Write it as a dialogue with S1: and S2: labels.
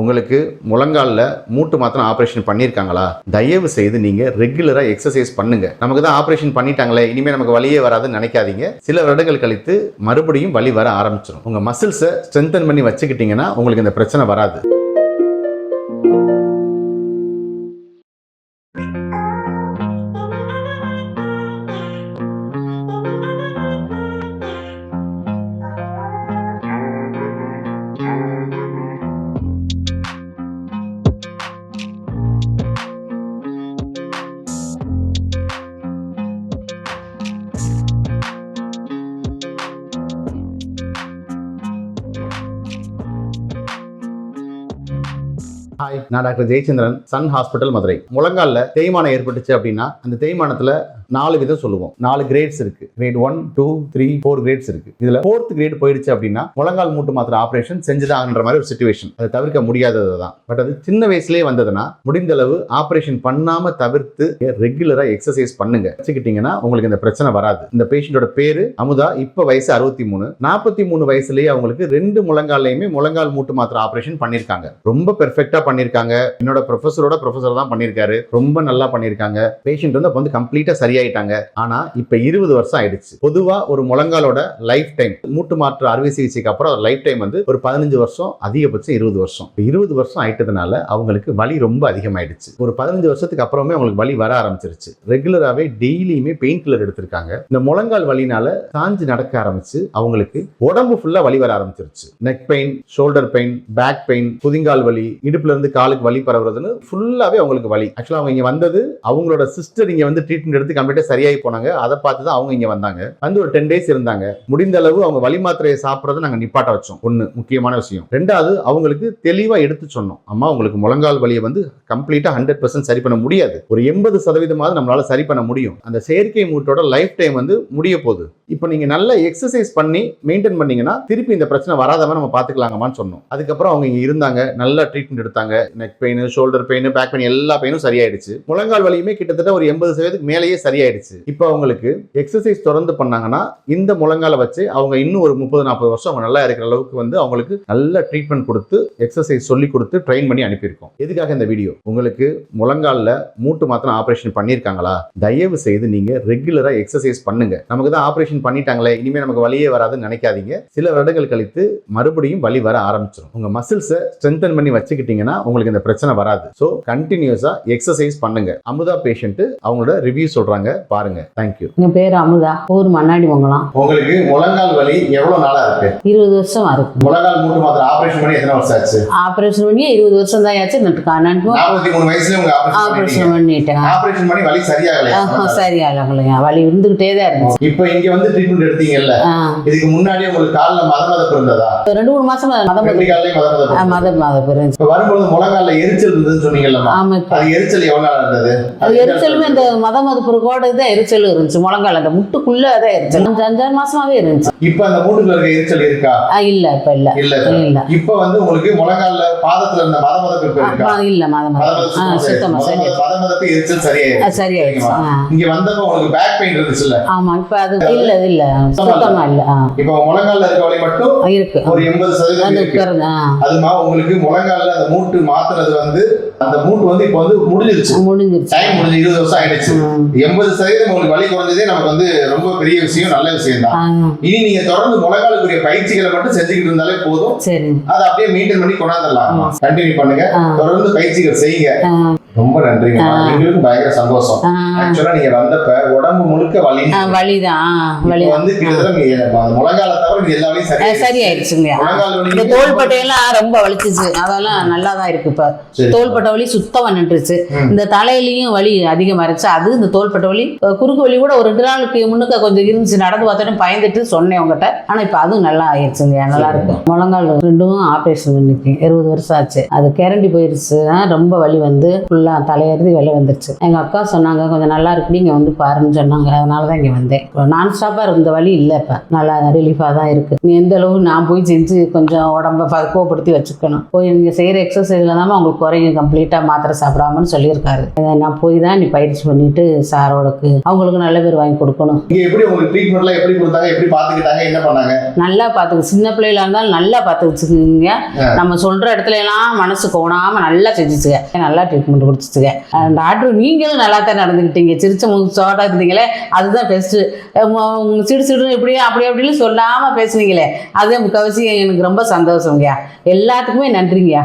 S1: உங்களுக்கு முழங்காலில் மூட்டு மாத்திரம் ஆப்ரேஷன் பண்ணியிருக்காங்களா? தயவு செய்து நீங்கள் ரெகுலராக எக்ஸசைஸ் பண்ணுங்க. நமக்கு தான் ஆப்ரேஷன் பண்ணிட்டாங்களே இனிமேல் நமக்கு வழியே வராதுன்னு நினைக்காதீங்க. சில வருடங்கள் கழித்து மறுபடியும் வழி வர ஆரம்பிச்சிடும் உங்கள் மசில்ஸை ஸ்ட்ரென்தன் பண்ணி வச்சுக்கிட்டிங்கன்னா உங்களுக்கு இந்த பிரச்சனை வராது. ஹாய் நான் doctor Jayachandran Sun hospital Madurai. முழங்காலில் தேய்மானம் ஏற்பட்டுச்சு அப்படின்னா அந்த தேய்மானத்தில் நாலு விதம் சொல்லுவோம். நாலு கிரேட்ஸ் இருக்கு. Grade one two three four grades இருக்கு. இதுல ஃபோர்த் கிரேட் போயிடுச்சு அப்படின்னா முழங்கால் மூட்டு மாத்திர ஆப்ரேஷன் செஞ்சுதான்ற மாதிரி ஒரு சுச்சுவேஷன் அதை தவிர்க்க முடியாதது தான். பட் அது சின்ன வயசுலேயே வந்ததுன்னா முடிந்த அளவு ஆப்ரேஷன் பண்ணாம தவிர்த்து ரெகுலரா எக்ஸசைஸ் பண்ணுங்க. வச்சுக்கிட்டீங்கன்னா உங்களுக்கு இந்த பிரச்சனை வராது. இந்த பேஷண்டோட பேரு அமுதா. இப்ப வயசு அறுபத்தி மூணு நாற்பத்தி மூணு வயசுலயே அவங்களுக்கு ரெண்டு முழங்காலையுமே முழங்கால் மூட்டு மாத்திர ஆப்ரேஷன் பண்ணியிருக்காங்க ரொம்ப பெர்ஃபெக்டா பண்ணியிருக்காங்க என்னோட ப்ரொஃபஸரோட ப்ரொஃபஸர் தான் பண்ணியிருக்காரு ரொம்ப நல்லா பண்ணியிருக்காங்க பேஷண்ட் வந்து அப்போ வந்து கம்ப்ளீட்டா சரியாயிட்டாங்க. ஆனா இப்போ இருபது வருஷம் ஆயிடுச்சு. பொதுவா ஒரு முழங்காலோட லைஃப் டைம் மூட்டு மாற்று அறுவை சிகிச்சைக்கு அப்புறம் லைஃப் டைம் வந்து ஒரு பதினஞ்சு வருஷம் அதிகபட்சம் இருபது வருஷம். இருபது வருஷம் ஆயிட்டதுனால அவங்களுக்கு வலி ரொம்ப அதிகமாயிடுச்சு. ஒரு பதினஞ்சு வருஷத்துக்கு அப்புறமே அவங்களுக்கு வலி வர ஆரம்பிச்சிருச்சு. ரெகுலராகவே டெய்லியுமே பெயின் கில்லர் எடுத்திருக்காங்க. இந்த முழங்கால் வலினால சாஞ்சு நடக்க ஆரம்பிச்சு அவங்களுக்கு உடம்பு ஃபுல்லா வலி வர ஆரம்பிச்சிருச்சு. Neck pain shoulder pain back pain புதிங்கால் வலி இடுப்புல இருந்து காலுக்கு வலி பரவுறதுன்னு ஃபுல்லாகவே அவங்களுக்கு வலி. ஆக்சுவலாக அவங்க இங்கே வந்தது அவங்களோட சிஸ்டர் இங்கே வந்து ட்ரீட்மெண்ட் எடுத்து கம்ப்ளீட்டாக சரியாகி போனாங்க. அதை பார்த்து தான் அவங்க இங்கே வந்தாங்க. வந்து ஒரு டென் டேஸ் இருந்தாங்க. முடிந்த அளவு அவங்க வலி மாத்திரையை சாப்பிட்றதை நாங்கள் நிப்பாட்ட வச்சோம். ஒன்று முக்கியமான விஷயம். ரெண்டாவது அவங்களுக்கு தெளிவாக எடுத்து சொன்னோம். அம்மா உங்களுக்கு முழங்கால் வலியை வந்து கம்ப்ளீட்டாக ஹண்ட்ரட் பர்சன்ட் சரி பண்ண முடியாது. ஒரு எண்பது சதவீதமாவது நம்மளால் சரி பண்ண முடியும். அந்த செயற்கை மூட்டோட லைஃப் டைம் வந்து முடிய போகுது. இப்போ நீங்கள் நல்லா எக்ஸசைஸ் பண்ணி மெயின்டைன் பண்ணீங்கன்னா திருப்பி இந்த பிரச்சனை வராதவன் நம்ம பார்த்துக்கலாங்கம்மான்னு சொன்னோம். அதுக்கப்புறம் அவங்க இங்கே இருந்தாங்க. நல்ல ட்ரீட்மெண்ட் எடுத்தாங்க. Neck pain shoulder pain back pain எல்லா பெயினும் சரியாயிடுச்சு. முழங்கால் வலியுமே கிட்டத்தட்ட ஒரு எண்பது சதவீதத்துக்கு மேலேயே சரியாயிடுச்சு. இப்போ அவங்களுக்கு எக்ஸசைஸ் தொடர்ந்து பண்ணாங்கன்னா இந்த முழங்கால வச்சு அவங்க இன்னும் ஒரு முப்பது நாற்பது வருஷம் அவங்க நல்லா இருக்கிற அளவுக்கு வந்து அவங்களுக்கு நல்ல ட்ரீட்மெண்ட் கொடுத்து எக்ஸசைஸ் சொல்லி கொடுத்து ட்ரெயின் பண்ணி அனுப்பியிருக்கோம். எதுக்காக இந்த வீடியோ உங்களுக்கு முழங்காலில் மூட்டு மாத்திரம் ஆப்ரேஷன் பண்ணியிருக்காங்களா? தயவு செய்து நீங்க ரெகுலரா எக்ஸசைஸ் பண்ணுங்க. நமக்கு தான் ஆப்ரேஷன் பண்ணிட்டாங்களே இனிமேல் நமக்கு வழியே வராதுன்னு நினைக்காதீங்க. சில வருடங்கள் கழித்து மறுபடியும் வலி வர ஆரம்பிச்சிடும் உங்க மசில்ஸை ஸ்ட்ரென்தன் பண்ணி வச்சுக்கிட்டீங்கன்னா உங்களுக்கு இந்த பிரச்சனை வராது. ஸோ கண்டினியூஸா எக்ஸசைஸ் பண்ணுங்க. அமுதா பேஷண்ட் அவங்களோட ரிவ்யூ சொல்றாங்க. பாருங்க. தேங்க்யூ
S2: என் பேர் அமுதா. ஊர் மண்ணாடி மங்கலம்.
S1: உங்களுக்கு முழங்கால் வலி எவ்வளவு நாளா இருக்கு?
S2: இருபது வருஷம் இருக்கு.
S1: முழங்கால் மூட்டு மாத்திரம் ஆபரேஷன் பண்ணி எத்தனை வருஷம் ஆச்சு?
S2: ஆப்ரேஷன் பண்ணி இருபது வருஷம் தான் ஆச்சு. நட்டு
S1: நாற்பத்தி மூணு வயசுல உங்க ஆபரேஷன்
S2: பண்ணிட்டேன்.
S1: ஆபரேஷன் பண்ணி வலி சரியாகலையா?
S2: ஆஹா, சரியாகலைங்க வலி இருந்துகிட்டே தான் இருந்துச்சு.
S1: இப்போ இங்க வந்து ட்ரீட்மெண்ட் எடுத்தீங்கல்ல? இதுக்கு முன்னாடி உங்களுக்கு கால்ல மத மதப்பு இருந்ததா
S2: ரெண்டு மூணு மாசம் மதம்
S1: ரெண்டு கால்லையும் மத மதப்பு
S2: மதம் இருந்துச்சு
S1: இப்ப வரும்பொழுது முழங்கால்ல எரிச்சல் இருந்ததுன்னு
S2: இப்ப
S1: அது எரிச்சல் எவ்வளவு இருந்தது?
S2: அது எரிச்சலுமே இந்த மத மதுப்புறக்கோட தான் எரிச்சல் இருந்துச்சு. முழங்கால் அந்த முட்டுக்குள்ள தான் எரிச்சல். அஞ்சு அஞ்சாறு மாசமாவே இருந்துச்சு.
S1: இப்ப அந்த மூட்டுல இருக்க எரிச்சல் இருக்கா?
S2: இல்ல இப்ப இல்ல.
S1: இல்ல இப்ப.
S2: இல்ல.
S1: இப்ப வந்து உங்களுக்கு முழங்கால்ல பாதத்துல இருந்த மத மதப்பு இருக்கா?
S2: இல்ல மத
S1: மதப்பு. எரிச்சல்
S2: சரியாயிடுச்சு ஆ.
S1: இங்க வந்தப்ப உங்களுக்கு பேக் பெயின் இருந்துச்சுல்ல?
S2: ஆமா இப்ப அது இல்ல இல்ல. சுத்தமா இல்ல.
S1: இப்ப முழங்கால்ல இருக்க வலி மட்டும்
S2: இருக்கு.
S1: ஒரு எண்பது சதவீதம் அதுமா உங்களுக்கு முழங்கால்ல அந்த மூட்டு மாத்துறது வந்து அந்த மூட்டு வந்து இப்ப வந்து முடிஞ்சிருச்சு.
S2: முடிஞ்சிருச்சு.
S1: டைம் முடிஞ்சு இருபது வருஷம் ஆயிடுச்சு. எண்பது சதவீதம் உங்களுக்கு வலி குறைஞ்சதே நமக்கு வந்து ரொம்ப பெரிய விஷயம் நல்ல விஷயம் தான். இனி நீங்க தொடர்ந்து முழங்காலுக்குரிய பயிற்சிகளை மட்டும் செஞ்சுக்கிட்டு இருந்தாலே போதும்.
S2: சரி
S1: அதை அப்படியே மெயின்டைன் பண்ணி கொண்டாந்துடலாம். கண்டினியூ பண்ணுங்க. தொடர்ந்து பயிற்சிகள் செய்யுங்க. ரொம்ப நன்றிங்க.
S2: ஆ.
S1: எங்களுக்கும் பயங்கர சந்தோஷம். ஆக்சுவலா நீங்க வந்தப்ப உடம்பு முழுக்க வலி.
S2: வலிதான். வலிதான்
S1: வந்து முழங்கால தவிர இது எல்லா வலியும்
S2: ஆ,
S1: சரி
S2: சரியாயிடுச்சுங்க. ஆ.
S1: முழங்கால் வலி
S2: தோள்பட்டையெல்லாம் ரொம்ப வலிச்சுச்சு. அதெல்லாம் நல்லா தான் இருக்கு இப்ப
S1: சரி.
S2: தோள்பட்டை வலி சுத்தமா நின்றுச்சு. இந்த தலையிலயும் வலி அதிகமா இருந்துச்சு அது இந்த தோள்பட்டை வலி. குறுக்கு வலி கூட ஒரு ரெண்டு நாளுக்கு முன்னுக்க கொஞ்சம் இருந்துச்சு. நடந்து பார்த்தோன்னே பயந்துட்டு சொன்னேன் உங்ககிட்ட. ஆனா இப்ப அதுவும் நல்லா ஆயிடுச்சுங்க நல்லா இருக்கு. முழங்கால் ரெண்டும் ஆபரேஷன் பண்ணிருக்கேன். இருபது வருஷம் ஆச்சு. அது கேரண்டி போயிருச்சு. ரொம்ப வலி வந்து ஃபுல்லா தலையெழுதி வெளில வந்துருச்சு. எங்க அக்கா சொன்னாங்க கொஞ்சம் நல்லா இருக்கு. நீங்க வந்து பாருன்னு சொன்னாங்க. அதனால தான் இங்க வந்தேன். நான் ஸ்டாப்பா இருந்த வலி இல்லை இப்ப. நல்லா ரிலீஃபா தான் இருக்கு. நீ எந்த அளவு நான் போய் செஞ்சு கொஞ்சம் உடம்ப பக்குவப்படுத்தி வச்சுக்கணும். போய் நீங்க செய்யற எக்ஸசைஸ் செய்ததுல தான் உங்களுக்கு குறையும் கம்ப்ளீட்டாக மாத்திரை சாப்பிடாமன்னு சொல்லியிருக்காரு. அதை நான் போய் தான் நீ பயிற்சி பண்ணிட்டு சாரோடக்கு அவங்களுக்கு நல்ல பேர் வாங்கி கொடுக்கணும்.
S1: எப்படி உங்களுக்கு ட்ரீட்மெண்ட்லாம் எப்படி கொடுத்தாங்க எப்படி பாத்துக்கிட்டாங்க என்ன பண்ணாங்க?
S2: நல்லா பார்த்துக்கு சின்ன பிள்ளைகளா இருந்தாலும் நல்லா பார்த்து வச்சுக்கோங்க நம்ம சொல்கிற இடத்துல எல்லாம் மனசு கோணாமல் நல்லா செஞ்சுச்சுங்க. நல்லா ட்ரீட்மெண்ட் கொடுத்துச்சுங்க. டாக்டர் நீங்களும் நல்லா தான் நடந்துக்கிட்டீங்க. சிரிச்ச முகத்தோட இருந்தீங்களே அதுதான் பெஸ்ட்டு சிடு சிடு இப்படி அப்படி அப்படின்னு சொல்லாமல் பேசுனீங்களே அதுதான் முக்கால்வாசி எனக்கு ரொம்ப சந்தோஷம்யா எல்லாத்துக்குமே நன்றிங்கய்யா